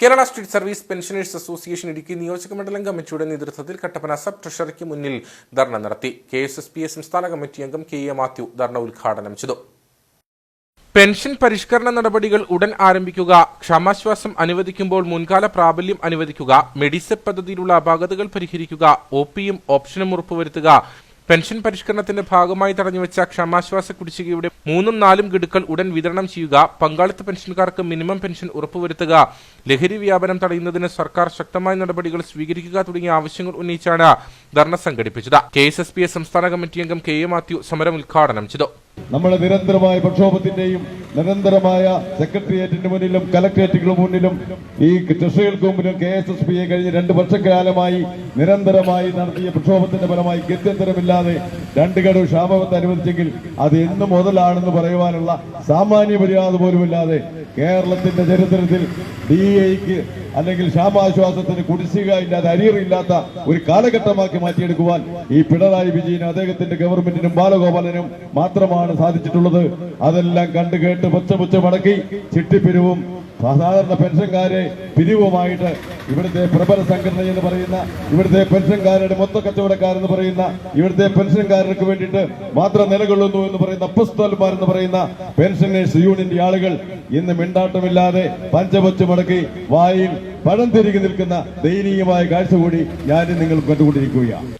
Kerala state service pensioners association Idukki നിയോജക മണ്ഡലം കമ്മിറ്റിയുടെ നേതൃത്വത്തിൽ കട്ടപ്പന സബ് ട്രഷറിക്ക് മുന്നിൽ ധർണ നടത്തി. K S S P A സംസ്ഥാന കമ്മിറ്റി അംഗം കെ എ മാത്യു ധർണ ഉദ്ഘാടനം ചെയ്തു. പെൻഷൻ പരിഷ്കരണ നടപടികൾ ഉടൻ ആരംഭിക്കുക. ക്ഷമാശ്വാസം അനുവദിക്കുമ്പോൾ മുൻകാല പ്രാബല്യം അനുവദിക്കുക. മെഡിസെപ് പദ്ധതിയിലുള്ള അപാകതകൾ പരിഹരിക്കുക. ഒ പിയും ഓപ്ഷനും ഉറപ്പുവരുത്തുക. പെൻഷൻ പരിഷ്കരണത്തിന്റെ ഭാഗമായി തടഞ്ഞുവെച്ച ക്ഷമാശ്വാസ കുടിശ്ശികയുടെ മൂന്നും നാലും ഗഡുക്കൾ ഉടൻ വിതരണം ചെയ്യുക പങ്കാളിത്ത പെൻഷൻകാർക്ക് മിനിമം പെൻഷൻ ഉറപ്പുവരുത്തുക ലഹരി വ്യാപനം തടയുന്നതിന് സർക്കാർ ശക്തമായ നടപടികൾ സ്വീകരിക്കുക തുടങ്ങിയ ആവശ്യങ്ങൾ ഉന്നയിച്ചാണ് ധർണ സംഘടിപ്പിച്ചത്. K S S P A സംസ്ഥാന കമ്മിറ്റി അംഗം കെ എ മാത്യു സമരം ഉദ്ഘാടനം ചെയ്തു. നമ്മുടെ നിരന്തരമായ പ്രക്ഷോഭത്തിന്റെയും നിരന്തരമായ സെക്രട്ടേറിയറ്റിന് മുന്നിലും കലക്ടറേറ്റുകൾക്ക് മുന്നിലും ഈ ട്രഷറികൾക്ക് മുന്നിലും കെ എസ് എസ് പി കഴിഞ്ഞ രണ്ട് വർഷക്കാലമായി നിരന്തരമായി നടത്തിയ പ്രക്ഷോഭത്തിന്റെ ഫലമായി ഗത്യന്തരമില്ലാതെ രണ്ട് ഗഡു ക്ഷാമത്ത് അനുവദിച്ചെങ്കിൽ അത് എന്ന് മുതലാണെന്ന് പറയുവാനുള്ള സാമാന്യ മര്യാദ പോലുമില്ലാതെ കേരളത്തിന്റെ ചരിത്രത്തിൽ ഡി എക്ക് അല്ലെങ്കിൽ ക്ഷാമാശ്വാസത്തിന് കുടിശ്ശിക ഇല്ലാതെ അരിയറില്ലാത്ത ഒരു കാലഘട്ടമാക്കി മാറ്റിയെടുക്കുവാൻ ഈ പിണറായി വിജയനും അദ്ദേഹത്തിന്റെ ഗവൺമെന്റിനും ബാലഗോപാലനും മാത്രമാണ് സാധിച്ചിട്ടുള്ളത്. അതെല്ലാം കണ്ടു കേട്ട് മടക്കി ചിട്ടിപ്പിരിവും സാധാരണ പെൻഷൻകാരെ പിരിവുമായിട്ട് ഇവിടുത്തെ പ്രബല സംഘടന എന്ന് പറയുന്ന ഇവിടുത്തെ പെൻഷൻകാരുടെ മൊത്ത കച്ചവടക്കാരെന്ന് പറയുന്ന ഇവിടുത്തെ പെൻഷൻകാർക്ക് വേണ്ടിയിട്ട് മാത്രം നിലകൊള്ളുന്നു എന്ന് പറയുന്ന അപ്പസ്തോൽമാർ എന്ന് പറയുന്ന പെൻഷനേഴ്സ് യൂണിയന്റെ ആളുകൾ ഇന്ന് മിണ്ടാട്ടമില്ലാതെ പഞ്ചപച്ച് മടക്കി വായിൽ പഴം തിരികെ നിൽക്കുന്ന ദയനീയമായ കാഴ്ച കൂടി ഞാൻ നിങ്ങൾ കണ്ടുകൊണ്ടിരിക്കുകയാണ്.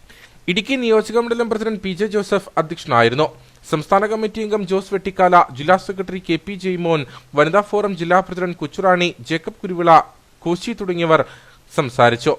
ഇടുക്കി നിയോജക മണ്ഡലം പ്രസിഡന്റ് പി ജെ ജോസഫ് അധ്യക്ഷനായിരുന്നു. സംസ്ഥാന കമ്മിറ്റി അംഗം ജോസ് വെട്ടിക്കാല ജില്ലാ സെക്രട്ടറി കെ പി ജയ്മോൻ വനിതാ ഫോറം ജില്ലാ പ്രസിഡന്റ് കൊച്ചുറാണി ജേക്കബ് കുരുവിള കോശി തുടങ്ങിയവർ സംസാരിച്ചു.